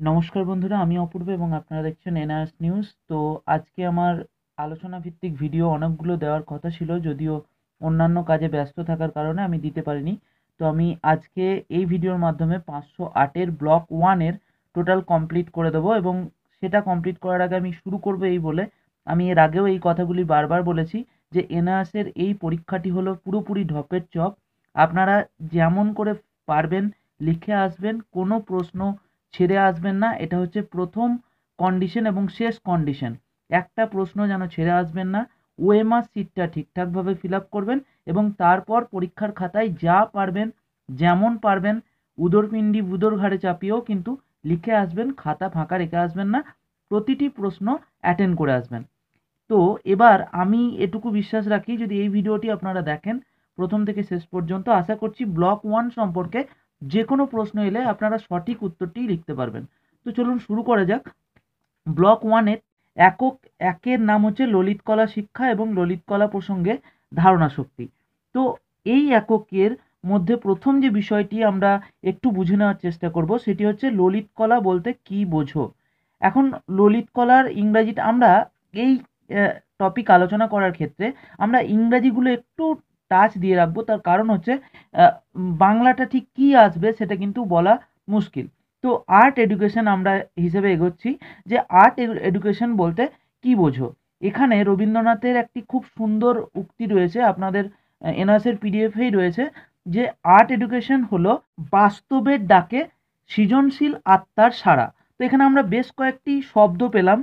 নমস্কার বন্ধুরা, আমি অপূর্ব এবং আপনারা দেখছেন এনআরএস নিউজ। তো আজকে আমার আলোচনা ভিত্তিক ভিডিও অনেকগুলো দেওয়ার কথা ছিল, যদিও অন্যান্য কাজে ব্যস্ত থাকার কারণে আমি দিতে পারিনি। তো আমি আজকে এই ভিডিওর মাধ্যমে পাঁচশো আটের ব্লক ওয়ানের টোটাল কমপ্লিট করে দেবো এবং সেটা কমপ্লিট করার আগে আমি শুরু করব এই বলে। আমি এর আগেও এই কথাগুলি বারবার বলেছি যে এনআরএসের এই পরীক্ষাটি হলো পুরোপুরি ঢপের চপ। আপনারা যেমন করে পারবেন, লিখে আসবেন, কোনো প্রশ্ন ছেড়ে আসবেন না, এটা হচ্ছে প্রথম কন্ডিশন এবং শেষ কন্ডিশন একটা প্রশ্ন যেন ছেড়ে আসবেন না ওএমআর সিটটা ঠিকঠাকভাবে ফিল আপ করবেন এবং তারপর পরীক্ষার খাতায় যা পারবেন, যেমন পারবেন, উদরপিণ্ডি বুদর ঘাড়ে চাপিয়েও কিন্তু লিখে আসবেন, খাতা ফাঁকা রেখে আসবেন না, প্রতিটি প্রশ্ন অ্যাটেন্ড করে আসবেন। তো এবার আমি এটুকু বিশ্বাস রাখি, যদি এই ভিডিওটি আপনারা দেখেন, প্রথম থেকে শেষ পর্যন্ত, আশা করছি ব্লক ওয়ান সম্পর্কে যে কোনো প্রশ্ন এলে আপনারা সঠিক উত্তরটি লিখতে পারবেন। তো চলুন শুরু করা যাক। ব্লক ওয়ানের একক একের নাম হচ্ছে ললিত কলা শিক্ষা এবং ললিত কলা প্রসঙ্গে ধারণা শক্তি। তো এই এককের মধ্যে প্রথম যে বিষয়টি আমরা একটু বুঝে নেওয়ার চেষ্টা করব, সেটি হচ্ছে ললিত কলা বলতে কি বোঝো? এখন ললিত কলার ইংরাজিটা আমরা এই টপিক আলোচনা করার ক্ষেত্রে আমরা ইংরাজিগুলো একটু টাচ দিয়ে রাখব। তার কারণ হচ্ছে বাংলাটা ঠিক কী আসবে সেটা কিন্তু বলা মুশকিল। তো আর্ট এডুকেশন আমরা হিসেবে এগোচ্ছি যে আর্ট এডুকেশন বলতে কি বোঝো? এখানে রবীন্দ্রনাথের একটি খুব সুন্দর উক্তি রয়েছে, আপনাদের এনআসের পিডিএফেই রয়েছে যে আর্ট এডুকেশন হলো বাস্তবের ডাকে সৃজনশীল আত্মার সাড়া। তো এখানে আমরা বেশ কয়েকটি শব্দ পেলাম।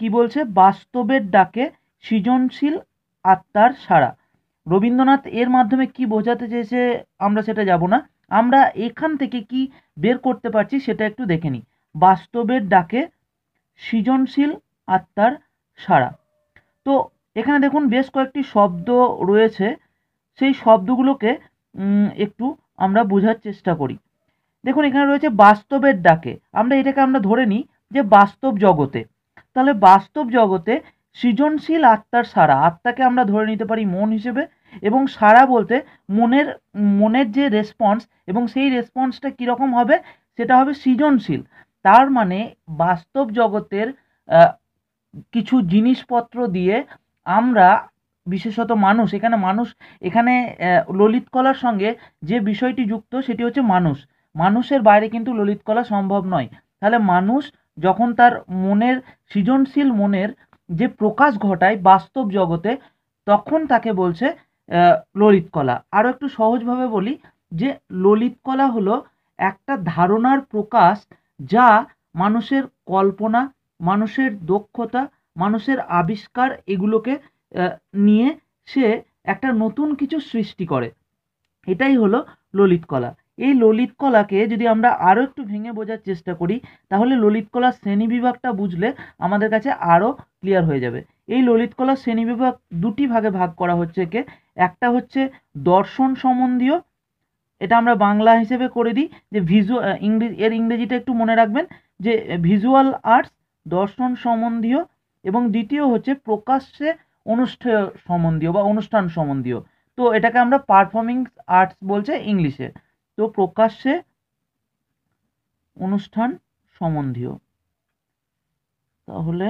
কি বলছে? বাস্তবের ডাকে সৃজনশীল আত্মার সাড়া। রবীন্দ্রনাথ এর মাধ্যমে কি বোঝাতে চেয়েছে আমরা সেটা যাব না। আমরা এখান থেকে কি বের করতে পারছি সেটা একটু দেখে নিই। বাস্তবের ডাকে সৃজনশীল আত্মার সারা তো এখানে দেখুন বেশ কয়েকটি শব্দ রয়েছে। সেই শব্দগুলোকে একটু আমরা বোঝার চেষ্টা করি। দেখুন এখানে রয়েছে বাস্তবের ডাকে। আমরা এটাকে আমরা ধরে নিই যে বাস্তব জগতে। তাহলে বাস্তব জগতে সৃজনশীল আত্মার সারা আত্মাকে আমরা ধরে নিতে পারি মন হিসেবে এবং সারা বলতে মনের মনের যে রেসপন্স এবং সেই রেসপন্সটা কীরকম হবে? সেটা হবে সৃজনশীল। তার মানে বাস্তব জগতের কিছু জিনিসপত্র দিয়ে আমরা বিশেষত মানুষ, এখানে মানুষ, এখানে ললিত কলার সঙ্গে যে বিষয়টি যুক্ত সেটি হচ্ছে মানুষ। মানুষের বাইরে কিন্তু ললিত কলা সম্ভব নয়। তাহলে মানুষ যখন তার মনের, সৃজনশীল মনের যে প্রকাশ ঘটায় বাস্তব জগতে, তখন তাকে বলছে ললিত কলা আরও একটু সহজভাবে বলি যে ললিত কলা হলো একটা ধারণার প্রকাশ যা মানুষের কল্পনা, মানুষের দক্ষতা, মানুষের আবিষ্কার এগুলোকে নিয়ে সে একটা নতুন কিছু সৃষ্টি করে। এটাই হলো ললিত কলা এই ললিত কলাকে যদি আমরা আরও একটু ভেঙে বোঝার চেষ্টা করি, তাহলে ললিত কলার শ্রেণীবিভাগটা বুঝলে আমাদের কাছে আরও ক্লিয়ার হয়ে যাবে। এই ললিত কলার শ্রেণীবিভাগ দুটি ভাগে ভাগ করা হচ্ছে একে। একটা হচ্ছে দর্শন সম্বন্ধীয়, এটা আমরা বাংলা হিসেবে করে দিই, যে ভিজু ইংরেজি, এর ইংরেজিটা একটু মনে রাখবেন, যে ভিজুয়াল আর্টস দর্শন সম্বন্ধীয়, এবং দ্বিতীয় হচ্ছে প্রকাশ্যে অনুষ্ঠান সম্বন্ধীয় বা অনুষ্ঠান সম্বন্ধীয়। তো এটাকে আমরা পারফর্মিং আর্টস বলছে ইংলিশে। তো প্রকাশ্যে অনুষ্ঠান সম্বন্ধীয়। তাহলে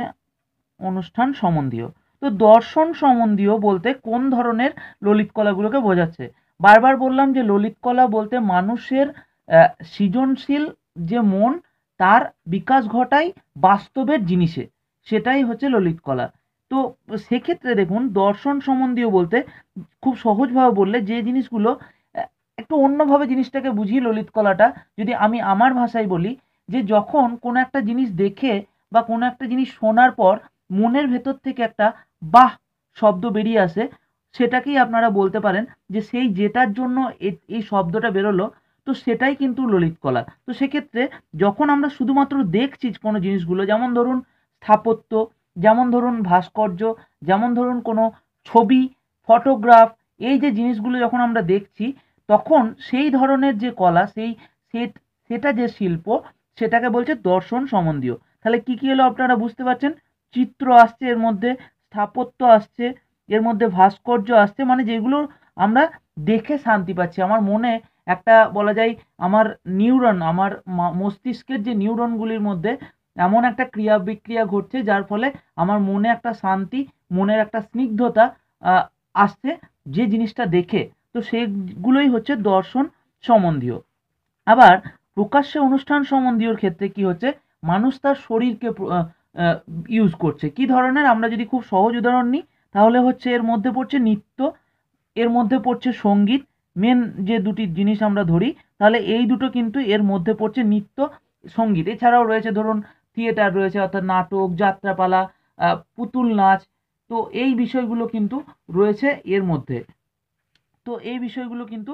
অনুষ্ঠান সম্বন্ধীয়। তো দর্শন সম্বন্ধীয় বলতে কোন ধরনের ললিত কলাগুলোকে বোঝাচ্ছে? বারবার বললাম যে ললিত কলা বলতে মানুষের সৃজনশীল যে মন, তার বিকাশ ঘটায় বাস্তবের জিনিসে। সেটাই হচ্ছে ললিত কলা। তো সেক্ষেত্রে দেখুন, দর্শন সম্বন্ধীয় বলতে খুব সহজভাবে বললে যে জিনিসগুলো একটু অন্যভাবে জিনিসটাকে বুঝি ললিত কলাটা, যদি আমি আমার ভাষায় বলি, যে যখন কোনো একটা জিনিস দেখে বা কোনো একটা জিনিস শোনার পর মনের ভেতর থেকে একটা বাহ শব্দ বেরিয়ে আসে, সেটাকেই আপনারা বলতে পারেন যে সেই যেটার জন্য এই শব্দটা বেরোলো, তো সেটাই কিন্তু ললিত কলা। তো সেক্ষেত্রে যখন আমরা শুধুমাত্র দেখছি কোনো জিনিসগুলো, যেমন ধরুন স্থাপত্য, যেমন ধরুন ভাস্কর্য, যেমন ধরুন কোনো ছবি, ফটোগ্রাফ, এই যে জিনিসগুলো যখন আমরা দেখছি তখন সেই ধরনের যে কলা, সেই সেট সেটা যে শিল্প, সেটাকে বলছে দর্শন সম্বন্ধীয়। তাহলে কী কী হলো আপনারা বুঝতে পারছেন? চিত্র আসছে এর মধ্যে, স্থাপত্য আসছে, এর মধ্যে ভাস্কর্য আসছে মানে যেগুলো আমরা দেখে শান্তি পাচ্ছি। আমার মনে একটা বলা যায় আমার নিউরন, আমার মস্তিষ্কের যে নিউরনগুলির মধ্যে এমন একটা ক্রিয়া বিক্রিয়া ঘটছে, যার ফলে আমার মনে একটা শান্তি, মনের একটা স্নিগ্ধতা আসছে যে জিনিসটা দেখে। তো সেগুলোই হচ্ছে দর্শন সম্বন্ধীয়। আবার প্রকাশ্যে অনুষ্ঠান সম্বন্ধীয়র ক্ষেত্রে কি হচ্ছে? মানুষ তার শরীরকে ইউজ করছে। কি ধরনের? আমরা যদি খুব সহজ উদাহরণ নিই, তাহলে হচ্ছে এর মধ্যে পড়ছে নৃত্য, এর মধ্যে পড়ছে সংগীত মেন যে দুটি জিনিস আমরা ধরি, তাহলে এই দুটো কিন্তু এর মধ্যে পড়ছে নৃত্য, সংগীত। এছাড়াও রয়েছে ধরুন থিয়েটার রয়েছে, অর্থাৎ নাটক, যাত্রাপালা পুতুল নাচ, তো এই বিষয়গুলো কিন্তু রয়েছে এর মধ্যে। তো এই বিষয়গুলো কিন্তু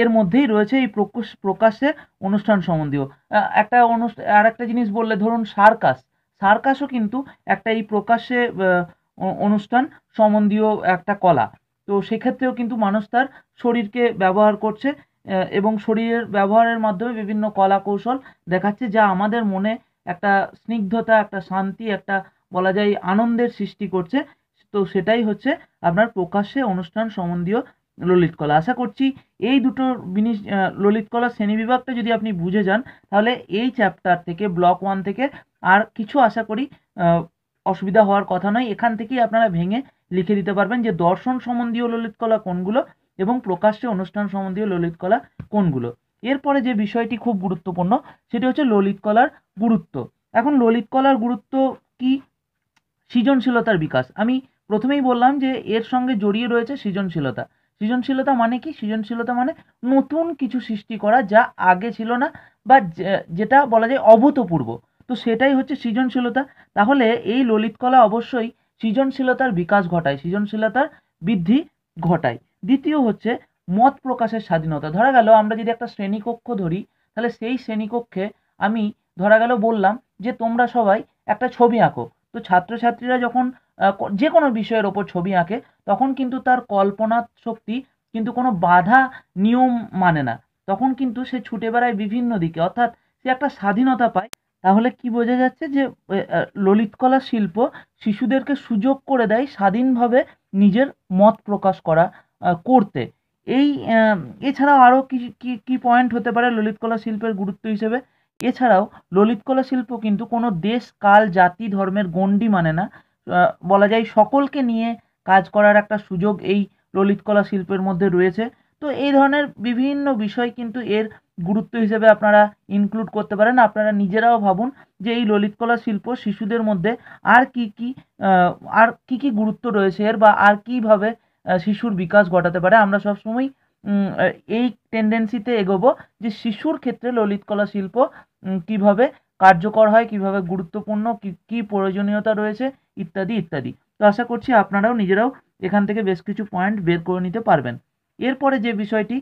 এর মধ্যেই রয়েছে এই প্রকাশ প্রকাশ্যে অনুষ্ঠান সম্বন্ধীয়। একটা অনুষ্ঠান আর একটা জিনিস বললে ধরুন সার্কাস। সার্কাসও কিন্তু একটা এই প্রকাশ্যে অনুষ্ঠান সম্বন্ধীয় একটা কলা। তো সেক্ষেত্রেও কিন্তু মানুষ তার শরীরকে ব্যবহার করছে এবং শরীরের ব্যবহারের মাধ্যমে বিভিন্ন কলা কৌশল দেখাচ্ছে যা আমাদের মনে একটা স্নিগ্ধতা, একটা শান্তি, একটা বলা যায় আনন্দের সৃষ্টি করছে। তো সেটাই হচ্ছে আপনার প্রকাশ্যে অনুষ্ঠান সম্বন্ধীয় ললিত কলা। আশা করছি এই দুটো জিনিস ললিত কলা শ্রেণীবিভাগটা যদি আপনি বুঝে যান, তাহলে এই চ্যাপ্টার থেকে ব্লক ওয়ান থেকে আর কিছু আশা করি অসুবিধা হওয়ার কথা নয়। এখান থেকেই আপনারা ভেঙে লিখে দিতে পারবেন যে দর্শন সম্বন্ধীয় ললিত কলা কোনগুলো এবং প্রকাশ্যে অনুষ্ঠান সম্বন্ধীয় ললিত কলা কোনগুলো। এরপরে যে বিষয়টি খুব গুরুত্বপূর্ণ, সেটি হচ্ছে ললিত কলার গুরুত্ব। এখন ললিত কলার গুরুত্ব কি? সৃজনশীলতার বিকাশ। আমি প্রথমেই বললাম যে এর সঙ্গে জড়িয়ে রয়েছে সৃজনশীলতা। সৃজনশীলতা মানে কি? সৃজনশীলতা মানে নতুন কিছু সৃষ্টি করা যা আগে ছিল না বা যেটা বলা যায় অভূতপূর্ব। তো সেটাই হচ্ছে সৃজনশীলতা। তাহলে এই ললিত কলা অবশ্যই সৃজনশীলতার বিকাশ ঘটায়, সৃজনশীলতার বৃদ্ধি ঘটায়। দ্বিতীয় হচ্ছে মত প্রকাশের স্বাধীনতা। ধরা গেল আমরা যদি একটা শ্রেণীকক্ষ ধরি, তাহলে সেই শ্রেণীকক্ষে আমি ধরা গেল বললাম যে তোমরা সবাই একটা ছবি আঁকো। তো ছাত্রছাত্রীরা যখন যে কোনো বিষয়ের ওপর ছবি আঁকে, তখন কিন্তু তার কল্পনা শক্তি কিন্তু কোনো বাধা নিয়ম মানে না। তখন কিন্তু সে ছুটে বেড়ায় বিভিন্ন দিকে। অর্থাৎ সে একটা স্বাধীনতা পায়। তাহলে কি বোঝা যাচ্ছে যে ললিতকলা শিল্প শিশুদেরকে সুযোগ করে দেয় স্বাধীনভাবে নিজের মত প্রকাশ করা করতে। এই এছাড়াও আরও কি কি পয়েন্ট হতে পারে ললিতকলা শিল্পের গুরুত্ব হিসেবে? এছাড়াও ললিতকলা শিল্প কিন্তু কোনো দেশ, কাল, জাতি, ধর্মের গণ্ডি মানে না। বলা যায় সকলকে নিয়ে কাজ করার একটা সুযোগ এই ললিতকলা শিল্পের মধ্যে রয়েছে। তো এই ধরনের বিভিন্ন বিষয় কিন্তু এর গুরুত্ব হিসেবে আপনারা ইনক্লুড করতে পারেন। আপনারা নিজেরাও ভাবুন যে এই ললিতকলা শিল্প শিশুদের মধ্যে আর কি কি আর কি কি গুরুত্ব রয়েছে এর বা আর কীভাবে শিশুর বিকাশ ঘটাতে পারে। আমরা সবসময় এই টেন্ডেন্সিতে এগোবো যে শিশুর ক্ষেত্রে ললিতকলা শিল্প উম, কীভাবে কার্যকর হয়, কীভাবে গুরুত্বপূর্ণ, কি কি প্রয়োজনীয়তা রয়েছে, ইত্যাদি ইত্যাদি। তো আশা করছি আপনারাও নিজেরাও এখান থেকে বেশ কিছু পয়েন্ট বের করে নিতে পারবেন। এরপরে যে বিষয়টি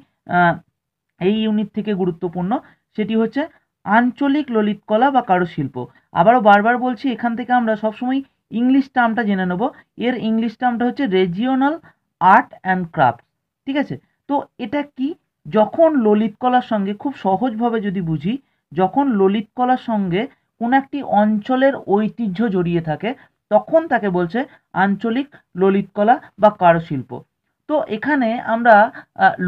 এই ইউনিট থেকে গুরুত্বপূর্ণ, সেটি হচ্ছে আঞ্চলিক ললিতকলা বা কারুশিল্প। আবারও বারবার বলছি, এখান থেকে আমরা সবসময় ইংলিশ টার্মটা জেনে নেব। এর ইংলিশ টার্মটা হচ্ছে রেজিওনাল আর্ট অ্যান্ড ক্রাফট ঠিক আছে? তো এটা কি? যখন ললিতকলার সঙ্গে খুব সহজভাবে যদি বুঝি যখন ললিতকলার সঙ্গে কোনো একটি অঞ্চলের ঐতিহ্য জড়িয়ে থাকে, তখন তাকে বলছে আঞ্চলিক ললিতকলা বা কারুশিল্প। তো এখানে আমরা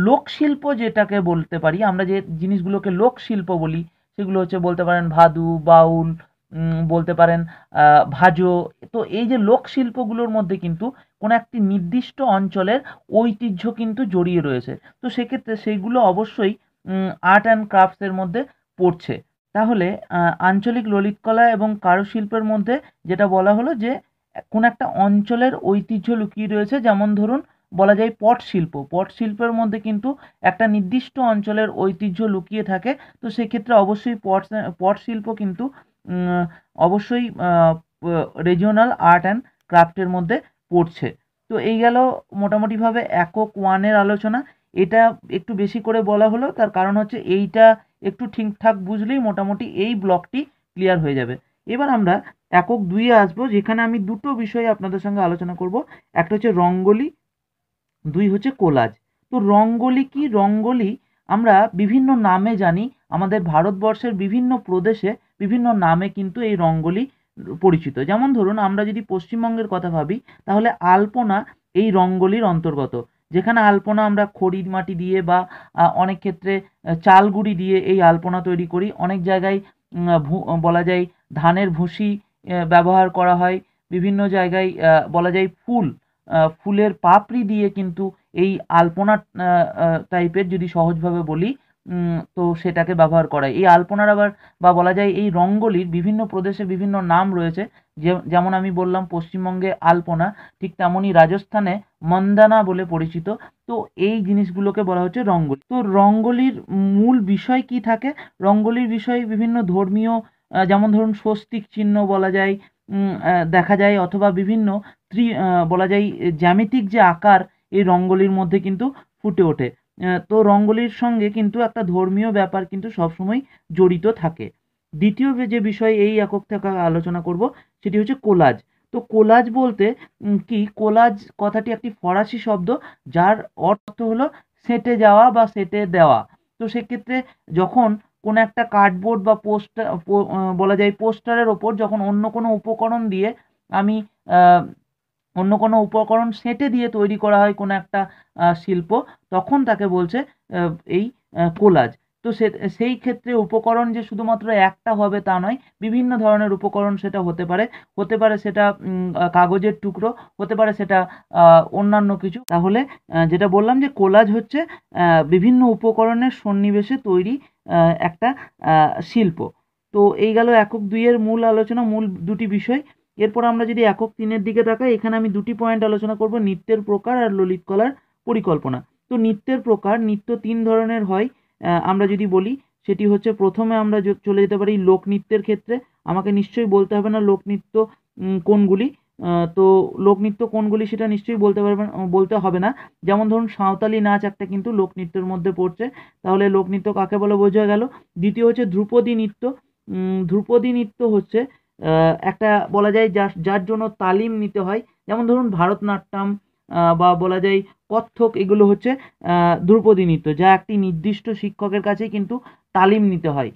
লোকশিল্প যেটাকে বলতে পারি, আমরা যে জিনিসগুলোকে লোকশিল্প বলি, সেগুলো হচ্ছে বলতে পারেন ভাদু, বাউল বলতে পারেন ভাজো। তো এই যে লোকশিল্পগুলোর মধ্যে কিন্তু কোনো একটি নির্দিষ্ট অঞ্চলের ঐতিহ্য কিন্তু জড়িয়ে রয়েছে। তো সেক্ষেত্রে সেইগুলো অবশ্যই আর্ট অ্যান্ড ক্রাফটসের মধ্যে পড়ছে। তাহলে আঞ্চলিক ললিতকলা এবং কারুশিল্পের মধ্যে যেটা বলা হলো যে, কোনো একটা অঞ্চলের ঐতিহ্য লুকিয়ে রয়েছে। যেমন ধরুন, বলা যায় পট শিল্প। পট শিল্পের মধ্যে কিন্তু একটা নির্দিষ্ট অঞ্চলের ঐতিহ্য লুকিয়ে থাকে। তো সেক্ষেত্রে অবশ্যই পট পট শিল্প কিন্তু অবশ্যই রিজিওনাল আর্ট অ্যান্ড ক্রাফটের মধ্যে পড়ছে। তো এই গেল মোটামুটিভাবে একক ওয়ানের আলোচনা। এটা একটু বেশি করে বলা হলো। তার কারণ হচ্ছে এইটা একটু ঠিকঠাক বুঝলেই মোটামুটি এই ব্লকটি ক্লিয়ার হয়ে যাবে। এবার আমরা একক দুইয়ে আসব, যেখানে আমি দুটো বিষয়ে আপনাদের সঙ্গে আলোচনা করব। একটা হচ্ছে রঙ্গোলি, দুই হচ্ছে কোলাজ। তো রঙ্গোলি কি? রঙ্গোলি আমরা বিভিন্ন নামে জানি, আমাদের ভারতবর্ষের বিভিন্ন প্রদেশে বিভিন্ন নামে কিন্তু এই রঙ্গোলি পরিচিত। যেমন ধরুন, আমরা যদি পশ্চিমবঙ্গের কথা ভাবি, তাহলে আলপনা এই রঙ্গোলির অন্তর্গত। যেখানে আলপনা আমরা খড়ির মাটি দিয়ে বা অনেক ক্ষেত্রে আহ, চাল গুঁড়ি দিয়ে এই আলপনা তৈরি করি। অনেক জায়গায় বলা যায় ধানের ভুসি ব্যবহার করা হয়। বিভিন্ন জায়গায় বলা যায় ফুল ফুলের পাপড়ি দিয়ে কিন্তু এই আলপনা টাইপের যদি সহজভাবে বলি তো সেটাকে ব্যবহার করা। এই আলপনার আবার বা বলা যায় এই রঙ্গোলির বিভিন্ন প্রদেশে বিভিন্ন নাম রয়েছে। যেমন আমি বললাম পশ্চিমবঙ্গে আলপনা ঠিক তেমনই রাজস্থানে মন্দানা বলে পরিচিত। তো এই জিনিসগুলোকে বলা হচ্ছে রঙ্গোলি। তো রঙ্গোলির মূল বিষয় কি থাকে? রঙ্গোলির বিষয় বিভিন্ন ধর্মীয় যেমন ধরুন স্বস্তিক চিহ্ন বলা যায় দেখা যায়, অথবা বিভিন্ন ত্রি বলা যায় জ্যামিতিক যে আকার, এই রঙ্গোলির মধ্যে কিন্তু ফুটে ওঠে। তো রঙ্গোলির সঙ্গে কিন্তু একটা ধর্মীয় ব্যাপার কিন্তু সবসময় জড়িত থাকে। দ্বিতীয় যে বিষয়, এই একক থেকে আলোচনা করব, সেটি হচ্ছে কোলাজ। তো কোলাজ বলতে কি? কোলাজ কথাটি একটি ফরাসি শব্দ, যার অর্থ হলো সেটে যাওয়া বা সেটে দেওয়া। তো সেক্ষেত্রে যখন কোনো একটা কার্ডবোর্ড বা পোস্টার বলা যায় পোস্টারের ওপর যখন অন্য কোনো উপকরণ দিয়ে আমি অন্য কোনো উপকরণ সেঁটে দিয়ে তৈরি করা হয় কোনো একটা শিল্প, তখন তাকে বলছে এই কোলাজ। তো সে, সেই ক্ষেত্রে উপকরণ যে শুধুমাত্র একটা হবে তা নয়, বিভিন্ন ধরনের উপকরণ সেটা হতে পারে। হতে পারে সেটা কাগজের টুকরো, হতে পারে সেটা অন্যান্য কিছু। তাহলে যেটা বললাম যে কোলাজ হচ্ছে বিভিন্ন উপকরণের সন্নিবেশে তৈরি একটা শিল্প। তো এই গেল একক দুইয়ের মূল আলোচনা, মূল দুটি বিষয়। এরপর আমরা যদি একক তিনের দিকে তাকাই, এখানে আমি দুটি পয়েন্ট আলোচনা করব, নৃত্যের প্রকার আর ললিত কলার পরিকল্পনা। তো নৃত্যের প্রকার, নৃত্য তিন ধরনের হয়। আমরা যদি বলি, সেটি হচ্ছে প্রথমে আমরা চলে যেতে পারি লোকনৃত্যের ক্ষেত্রে। আমাকে নিশ্চয়ই বলতে হবে না লোকনৃত্য কোনগুলি। তো লোকনৃত্য কোনগুলি সেটা নিশ্চয়ই বলতে পারবেন বলতে হবে না। যেমন ধরুন, সাঁওতালি নাচ একটা কিন্তু লোকনৃত্যের মধ্যে পড়ছে। তাহলে লোকনৃত্য কাকে বলে বোঝা গেল? দ্বিতীয় হচ্ছে ধ্রুপদী নৃত্য। ধ্রুপদী নৃত্য হচ্ছে একটা বলা যায় যার যার জন্য তালিম নিতে হয়। যেমন ধরুন, ভারতনাট্যম বা বলা যায় কত্থক, এগুলো হচ্ছে ধ্রুপদী নৃত্য, যা একটি নির্দিষ্ট শিক্ষকের কাছেই কিন্তু তালিম নিতে হয়।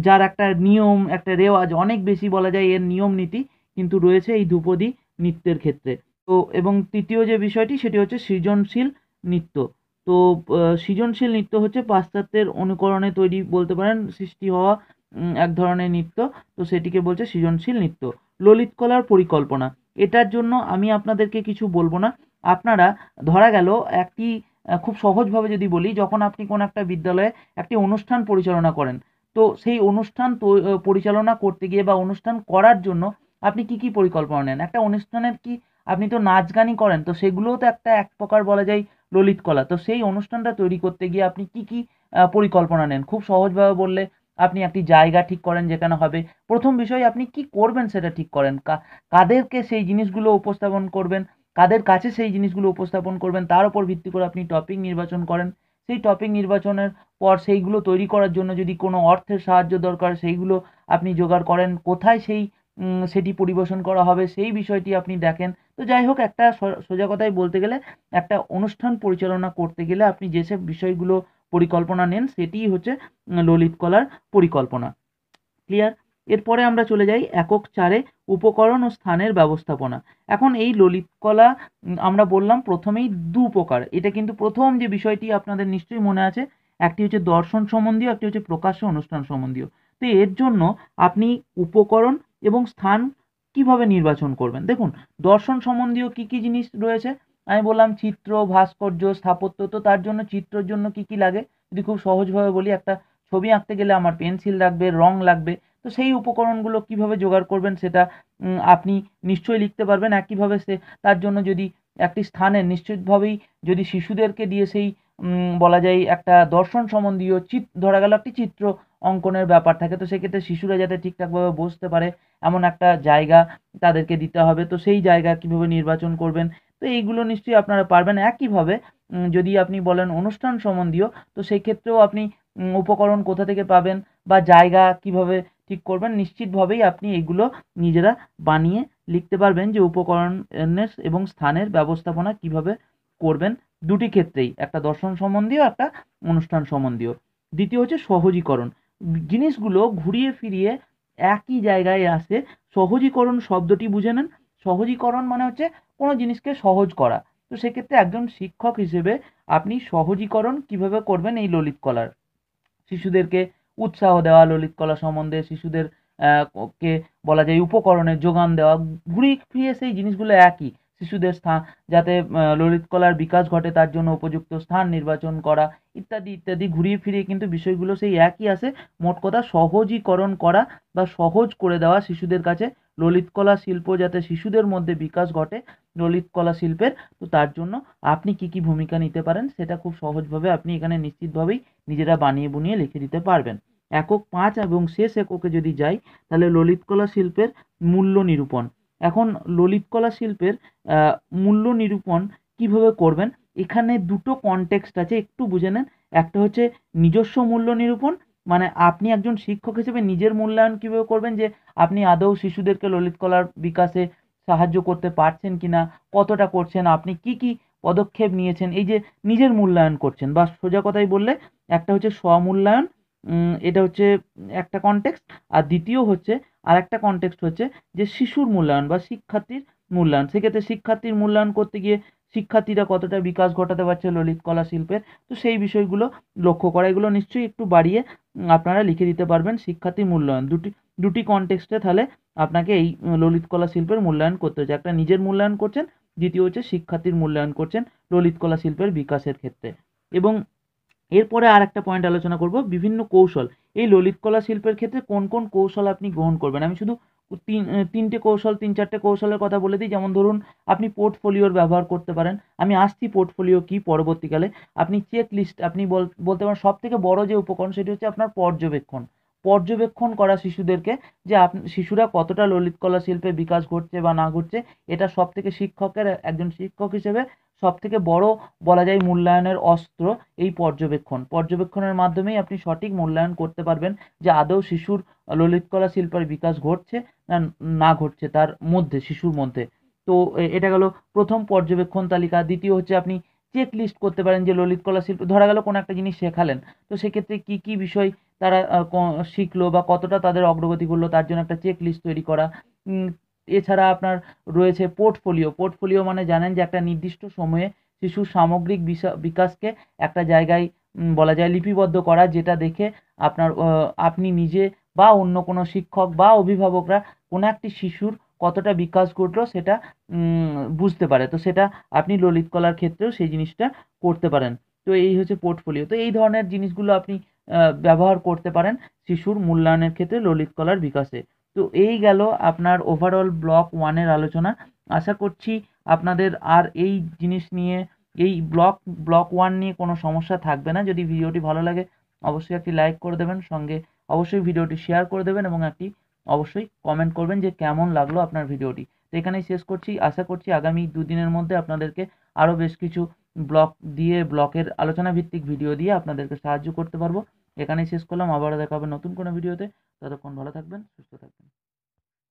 যার একটা নিয়ম, একটা রেওয়াজ, অনেক বেশি বলা যায় এর নিয়ম নীতি কিন্তু রয়েছে এই ধ্রুপদী নৃত্যের ক্ষেত্রে। তো, এবং তৃতীয় যে বিষয়টি, সেটি হচ্ছে সৃজনশীল নৃত্য। তো সৃজনশীল নৃত্য হচ্ছে পাশ্চাত্যের অনুকরণে তৈরি বলতে পারেন, সৃষ্টি হওয়া এক ধরনের নৃত্য। তো, সেটিকে বলছে সৃজনশীল নৃত্য। ললিত কলার পরিকল্পনা। এটার জন্য আমি আপনাদেরকে কিছু বলব না। আপনারা ধরা গেল একটি খুব সহজভাবে যদি বলি, যখন আপনি কোনো একটা বিদ্যালয়ে একটি অনুষ্ঠান পরিচালনা করেন, তো সেই অনুষ্ঠান পরিচালনা করতে গিয়ে বা অনুষ্ঠান করার জন্য আপনি কি কি পরিকল্পনা নেন? একটা অনুষ্ঠানের কি আপনি তো নাচ গানই করেন, তো সেগুলোও তো একটা এক প্রকার বলা যায় ললিত কলা। তো সেই অনুষ্ঠানটা তৈরি করতে গিয়ে আপনি কি কি পরিকল্পনা নেন? খুব সহজভাবে বললে আপনি একটি জায়গা ঠিক করেন যেখানে হবে। প্রথম বিষয় আপনি কি করবেন সেটা ঠিক করেন? কাদেরকে সেই জিনিসগুলো উপস্থাপন করবেন? কাদের কাছে সেই জিনিসগুলো উপস্থাপন করবেন, তার উপর ভিত্তি করে আপনি টপিক নির্বাচন করেন। সেই টপিক নির্বাচনের পর সেইগুলো তৈরি করার জন্য যদি কোনো অর্থের সাহায্য দরকার, সেইগুলো আপনি জোগাড় করেন, কোথায় সেই সেটি পরিবেশন করা হবে, সেই বিষয়টি আপনি দেখেন। তো যাই হোক, একটা সোজা কথায় বলতে গেলে, একটা অনুষ্ঠান পরিচালনা করতে গেলে আপনি যেসব বিষয়গুলো পরিকল্পনা নেন, সেটিই হচ্ছে ললিত কলার পরিকল্পনা। ক্লিয়ার এরপরে আমরা চলে যাই একক চারে উপকরণ ও স্থানের ব্যবস্থাপনা। এখন এই ললিত কলা আমরা বললাম প্রথমেই দু প্রকার। এটা কিন্তু প্রথম যে বিষয়টি আপনাদের নিশ্চয়ই মনে আছে, একটি হচ্ছে দর্শন সম্বন্ধীয়, একটি হচ্ছে প্রকাশ্য অনুষ্ঠান সম্বন্ধীয়। তো এর জন্য আপনি উপকরণ এবং স্থান কীভাবে নির্বাচন করবেন? দেখুন, দর্শন সম্বন্ধীয় কি কি জিনিস রয়েছে? আমি বললাম চিত্র, ভাস্কর্য, স্থাপত্য, তো তার জন্য চিত্রর জন্য কি কি লাগে? যদি খুব সহজভাবে বলি, একটা ছবি আঁকতে গেলে আমার পেন্সিল লাগবে, রং লাগবে তো সেই উপকরণগুলো কীভাবে জোগাড় করবেন সেটা আপনি নিশ্চয়ই লিখতে পারবেন। একইভাবে সে, তার জন্য যদি একটি স্থানে নিশ্চিতভাবেই যদি শিশুদেরকে দিয়ে সেই বলা যায় একটা দর্শন সম্বন্ধীয় চিত, ধরা গেল একটি চিত্র অঙ্কনের ব্যাপার থাকে, তো সেক্ষেত্রে শিশুরা যাতে ঠিকঠাকভাবে বসতে পারে, এমন একটা জায়গা তাদেরকে দিতে হবে। তো সেই জায়গা কীভাবে নির্বাচন করবেন, তো এইগুলো নিশ্চয়ই আপনারা পারবেন। একইভাবে যদি আপনি বলেন অনুষ্ঠান সম্বন্ধীয়, তো সেই ক্ষেত্রেও আপনি উপকরণ কোথা থেকে পাবেন বা জায়গা কীভাবে ঠিক করবেন। নিশ্চিতভাবেই আপনি এগুলো নিজেরা বানিয়ে লিখতে পারবেন যে উপকরণের এবং স্থানের ব্যবস্থাপনা কীভাবে করবেন দুটি ক্ষেত্রেই, একটা দর্শন সম্বন্ধীয়, একটা অনুষ্ঠান সম্বন্ধীয়। দ্বিতীয় হচ্ছে সহজীকরণ। জিনিসগুলো ঘুরিয়ে ফিরিয়ে একই জায়গায় আসে, সহজীকরণ শব্দটি বুঝে নেন। সহজীকরণ মানে হচ্ছে কোনো জিনিসকে সহজ করা। তো সেক্ষেত্রে একজন শিক্ষক হিসেবে আপনি সহজীকরণ কীভাবে করবেন এই ললিত কলার? শিশুদেরকে উৎসাহ দেওয়া, ললিত কলা সম্বন্ধে শিশুদের কে বলা যায় উপকরণের যোগান দেওয়া ঘুরিয়ে ফিরিয়ে সেই জিনিসগুলো একই। শিশুদের স্থান, যাতে ললিত কলার বিকাশ ঘটে, তার জন্য উপযুক্ত স্থান নির্বাচন করা, ইত্যাদি ইত্যাদি ঘুরিয়ে ফিরিয়ে কিন্তু বিষয়গুলো সেই একই আসে মোট কথা সহজীকরণ করা বা সহজ করে দেওয়া শিশুদের কাছে ললিত কলা শিল্প, যাতে শিশুদের মধ্যে বিকাশ ঘটে ললিত কলা শিল্পের। তো তার জন্য আপনি কি কি ভূমিকা নিতে পারেন, সেটা খুব সহজভাবে আপনি এখানে নিশ্চিতভাবেই নিজেরা বানিয়ে বুনিয়ে লিখে দিতে পারবেন। একক পাঁচ এবং শেষ এককে যদি যাই, তাহলে ললিত কলা শিল্পের মূল্য নিরূপণ। এখন ললিত কলা শিল্পের মূল্য নিরূপণ কীভাবে করবেন? এখানে দুটো কনটেক্সট আছে, একটু বুঝে নেন। একটা হচ্ছে নিজস্ব মূল্য নিরূপণ মানে আপনি একজন শিক্ষক হিসেবে নিজের মূল্যায়ন কীভাবে করবেন, যে আপনি আদৌ শিশুদেরকে ললিত কলার বিকাশে সাহায্য করতে পারছেন কিনা, কতটা করছেন, আপনি কি কি পদক্ষেপ নিয়েছেন, এই যে নিজের মূল্যায়ন করছেন। বা সোজা কথাই বললে, একটা হচ্ছে স্বমূল্যায়ন এটা হচ্ছে একটা কনটেক্সট আর দ্বিতীয় হচ্ছে আর একটা কনটেক্সট হচ্ছে যে শিশুর মূল্যায়ন বা শিক্ষার্থীর মূল্যায়ন। সেক্ষেত্রে শিক্ষার্থীর মূল্যায়ন করতে গিয়ে শিক্ষার্থীরা কতটা বিকাশ ঘটাতে পারছে ললিত কলা শিল্পের, তো সেই বিষয়গুলো লক্ষ্য করা, এগুলো নিশ্চয়ই একটু বাড়িয়ে আপনারা লিখে দিতে পারবেন শিক্ষার্থী মূল্যায়ন। দুটি দুটি কনটেক্সটে তাহলে আপনাকে এই ললিত কলা শিল্পের মূল্যায়ন করতে হচ্ছে। একটা নিজের মূল্যায়ন করছেন, দ্বিতীয় হচ্ছে শিক্ষার্থীর মূল্যায়ন করছেন ললিত কলা শিল্পের বিকাশের ক্ষেত্রে। এবং এরপরে আর একটা পয়েন্ট আলোচনা করব, বিভিন্ন কৌশল। এই ললিত কলা শিল্পের ক্ষেত্রে কোন কোন কৌশল আপনি গ্রহণ করবেন? আমি শুধু তিন তিনটে কৌশল, তিন, চারটে কৌশলের কথা বলে দিই। যেমন ধরুন, আপনি পোর্টফোলিওর ব্যবহার করতে পারেন। আমি আসছি পোর্টফোলিও কি পরবর্তীকালে? আপনি চেক লিস্ট আপনি বল- বলতে পারেন সব থেকে বড় যে উপকরণ, সেটি হচ্ছে আপনার পর্যবেক্ষণ। পর্যবেক্ষণ করা শিশুদেরকে যে আপ, শিশুরা কতটা ললিত কলা শিল্পে বিকাশ ঘটছে বা না ঘটছে, এটা সব থেকে শিক্ষকের, একজন শিক্ষক হিসেবে সব থেকে বড় বলা যায় মূল্যায়নের অস্ত্র এই পর্যবেক্ষণ। পর্যবেক্ষণের মাধ্যমেই আপনি সঠিক মূল্যায়ন করতে পারবেন যে আদৌ শিশুর ললিত কলা শিল্পের বিকাশ ঘটছে না না ঘটছে তার মধ্যে, শিশুর মধ্যে। তো এটা গেল প্রথম পর্যবেক্ষণ তালিকা। দ্বিতীয় হচ্ছে আপনি চেক লিস্ট করতে পারেন যে ললিত কলা শিল্প, ধরা গেল কোনো একটা জিনিস শেখালেন। তো সেক্ষেত্রে কি কি বিষয় তারা শিখলো বা কতটা তাদের অগ্রগতি করল তার জন্য একটা চেক লিস্ট তৈরি করা। এছাড়া আপনার রয়েছে পোর্টফোলিও পোর্টফোলিও মানে জানেন যে একটা নির্দিষ্ট সময়ে শিশুর সামগ্রিক বিকাশকে একটা জায়গায় বলা যায় লিপিবদ্ধ করা, যেটা দেখে আপনার আপনি নিজে বা অন্য কোনো শিক্ষক বা অভিভাবকরা কোনো একটি শিশুর কতটা বিকাশ ঘটলো সেটা বুঝতে পারে। তো সেটা আপনি ললিত কলার ক্ষেত্রেও সেই জিনিসটা করতে পারেন। তো এই হচ্ছে পোর্টফোলিও তো এই ধরনের জিনিসগুলো আপনি ব্যবহার করতে পারেন শিশুর মূল্যায়নের ক্ষেত্রে ললিত কলার বিকাশে। তো এই গেল আপনার ওভারঅল ব্লক ওয়ানের আলোচনা। আশা করছি আপনাদের আর এই জিনিস নিয়ে, এই ব্লক ব্লক ওয়ান নিয়ে কোনো সমস্যা থাকবে না। যদি ভিডিওটি ভালো লাগে, অবশ্যই একটি লাইক করে দেবেন। সঙ্গে অবশ্যই ভিডিওটি শেয়ার করে দেবেন এবং একটি অবশ্যই কমেন্ট করবেন যে কেমন লাগল আপনার ভিডিওটি। তো এখানেই শেষ করছি। আশা করছি আগামী দুদিনের মধ্যে আপনাদেরকে আরও বেশ কিছু ব্লক দিয়ে ব্লকের আলোচনা ভিত্তিক ভিডিও দিয়ে আপনাদেরকে সাহায্য করতে পারব। এখানেই শেষ করলাম আবারও দেখা হবে নতুন কোনো ভিডিওতে। ততক্ষণ ভালো থাকবেন সুস্থ থাকবেন।